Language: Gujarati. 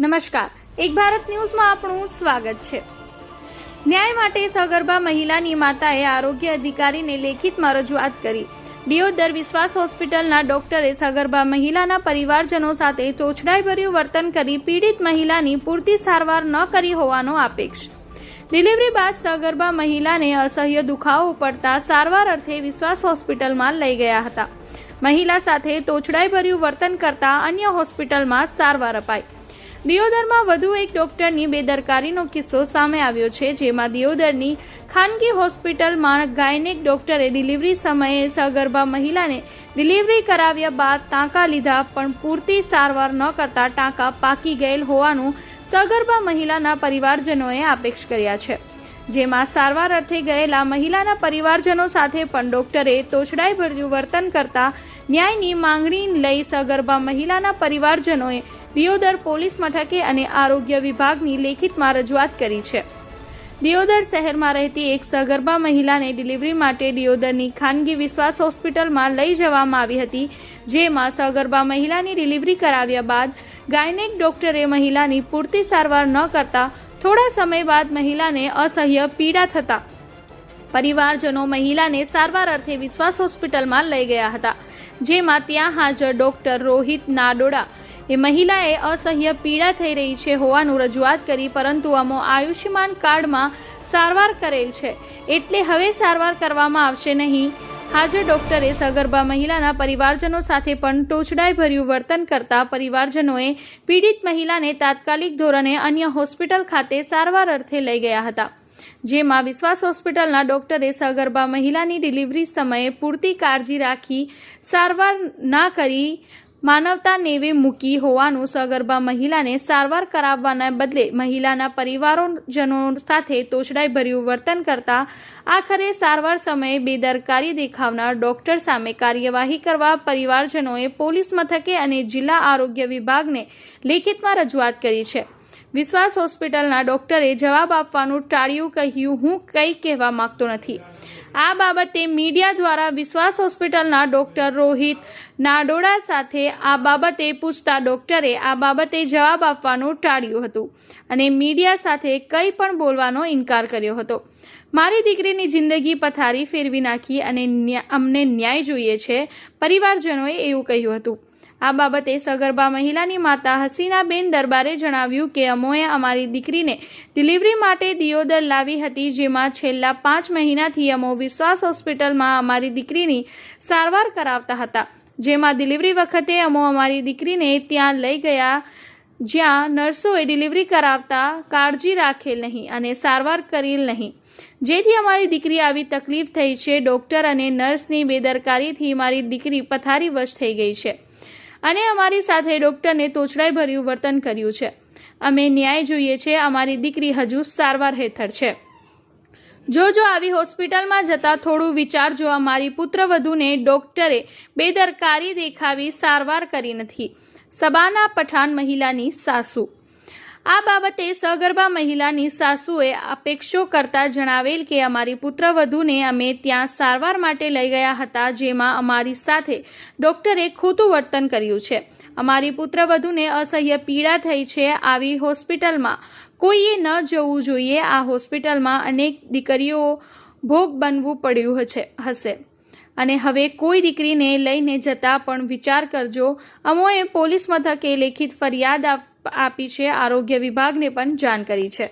નમસ્કાર. એક ભારત ન્યૂઝમાં આપણું સ્વાગત છે. ન્યાય માટે સગર્ભા મહિલાની માતાએ આરોગ્ય અધિકારીને લેખિતમાં રજૂઆત કરી. દિયોદર વિશ્વાસ હોસ્પિટલના ડોક્ટરે સગર્ભા મહિલાના પરિવારજનો સાથે તોછડાઈભર્યું વર્તન કરી પીડિત મહિલાની પૂરતી સારવાર ન કરી હોવાનો આક્ષેપ. ડિલિવરી બાદ સગર્ભા મહિલાને અસહ્ય દુખાવો પડતા સારવાર અર્થે વિશ્વાસ હોસ્પિટલમાં લઈ ગયા હતા. મહિલા સાથે તોછડાઈભર્યું વર્તન કરતા અન્ય હોસ્પિટલમાં સારવાર અપાઈ. દિયોદરમાં વધુ એક ડોક્ટરની બેદરકારીનો કિસ્સો સામે આવ્યો છે, જેમાં દિયોદરની ખાનગી હોસ્પિટલમાં ગાયનેક ડોક્ટરે ડિલિવરી સમયે સગર્ભા મહિલાને ડિલિવરી કરાવ્યા બાદ ટાંકા લીધા, પણ પૂરતી સારવાર ન કરતા ટાંકા પાકી ગયેલ હોવાનું સગર્ભા મહિલાના પરિવારજનોએ આક્ષેપ કર્યા છે. જેમાં સારવાર અર્થે ગયેલા મહિલાના પરિવારજનો સાથે પણ ડોક્ટરે તોછડાઈભર્યું વર્તન કરતા ન્યાયની માંગણી લઈ સગર્ભા મહિલાના પરિવારજનોએ દિયોદર પોલીસ મથકે અને આરોગ્ય વિભાગની લેખિતમાં રજૂઆત કરી છે. દિયોદર શહેરમાં રહેતી એક સગર્ભા મહિલાને ડિલિવરી માટે દિયોદરની ખાનગી વિશ્વાસ હોસ્પિટલમાં લઈ જવામાં આવી હતી, જેમાં સગર્ભા મહિલાની ડિલિવરી કરાવ્યા બાદ ગાયનેક ડોક્ટરે મહિલાની પૂરતી સારવાર ન કરતા થોડા સમય બાદ મહિલાને અસહ્ય પીડા થતા. પરિવારજનો મહિલાને સારવાર અર્થે વિશ્વાસ હોસ્પિટલમાં લઈ ગયા હતા, જેમાં ત્યાં હાજર ડોક્ટર રોહિત નાડોડા એ મહિલાએ અસહ્ય પીડા થઈ રહી છે હોવાનું રજૂઆત કરી, પરંતુ અમો આયુષ્યમાન કાર્ડમાં સારવાર કરેલ છે. એટલે હવે સારવાર કરવામાં આવશે નહીં. હાજર ડોક્ટરે સગર્ભા મહિલાના પરિવારજનો સાથે પણ ટોચડાઈભર્યું વર્તન કરતા પરિવારજનોએ પીડિત મહિલાને તાત્કાલિક ધોરણે અન્ય હોસ્પિટલ ખાતે સારવાર અર્થે લઈ ગયા હતા. જેમાં વિશ્વાસ હોસ્પિટલના ડોક્ટરે સગર્ભા મહિલાની ડિલિવરી સમયે પૂરતી કાળજી રાખી સારવાર ના કરી માનવતા નેવે મૂકી હોવાનું સગર્ભા મહિલાને સારવાર કરાવવાના બદલે મહિલાના પરિવારોજનો સાથે તોછડાઈભર્યું વર્તન કરતા આખરે સારવાર સમયે બેદરકારી દેખાવનાર ડોક્ટર સામે કાર્યવાહી કરવા પરિવારજનોએ પોલીસ મથકે અને જિલ્લા આરોગ્ય વિભાગને લેખિતમાં રજૂઆત કરી છે. વિશ્વાસ હોસ્પિટલના ડોક્ટરે જવાબ આપવાનું ટાળ્યું કહ્યું હું કંઈ કહેવા માંગતો નથી. આ બાબતે મીડિયા દ્વારા વિશ્વાસ હોસ્પિટલના ડોક્ટર રોહિત નાડોડા સાથે આ બાબતે પૂછતા ડોક્ટરે આ બાબતે જવાબ આપવાનું ટાળ્યું હતું અને મીડિયા સાથે કંઈ પણ બોલવાનો ઇનકાર કર્યો હતો. મારી દીકરીની જિંદગી પથારી ફેરવી નાખી અને અમને ન્યાય જોઈએ છે, પરિવારજનોએ એવું કહ્યું હતું. આ બાબતે સગર્ભા મહિલાની માતા હસીનાબેન દરબારે જણાવ્યું કે અમોએ અમારી દીકરીને ડિલિવરી માટે દિયોદર લાવી હતી, જેમાં છેલ્લા પાંચ મહિનાથી અમો વિશ્વાસ હોસ્પિટલમાં અમારી દીકરીની સારવાર કરાવતા હતા. જેમાં ડિલિવરી વખતે અમો અમારી દીકરીને ત્યાં લઈ ગયા, જ્યાં નર્સોએ ડિલિવરી કરાવતા કાળજી રાખેલ નહીં અને સારવાર કરેલ નહીં. જેથી અમારી દીકરી આવી તકલીફ થઈ છે, ડોક્ટર અને નર્સની બેદરકારીથી મારી દીકરી પથારી વશ થઈ ગઈ છે. અને અમારી સાથે ડૉક્ટરને તોછડાઈભર્યું વર્તન કર્યું છે. અમે ન્યાય જોઈએ છે, અમારી દીકરી હજુ સારવાર હેઠળ છે. જો જો આવી હોસ્પિટલમાં જતા થોડું વિચારજો અમારી પુત્રવધૂને ડોક્ટરે બેદરકારી દેખાવી સારવાર કરી નથી. સબાના પઠાણ મહિલાની સાસુ. આ બાબતે સગર્ભા મહિલાની સાસુએ અપેક્ષો કરતા જણાવેલ કે અમારી પુત્રવધૂને અમે ત્યાં સારવાર માટે લઈ ગયા હતા, જેમાં અમારી સાથે ડોક્ટરે ખોટું વર્તન કર્યું છે. અમારી પુત્રવધૂને અસહ્ય પીડા થઈ છે. આવી હોસ્પિટલમાં કોઈએ ન જવું જોઈએ. આ હોસ્પિટલમાં અનેક દીકરીઓ ભોગ બનવું પડ્યું છે હશે. અને હવે કોઈ દીકરીને લઈને જતા પણ વિચાર કરજો. અમોએ પોલીસ મથકે લેખિત ફરિયાદ આપ- આપી છે. આરોગ્ય વિભાગને પણ જાણ કરી છે.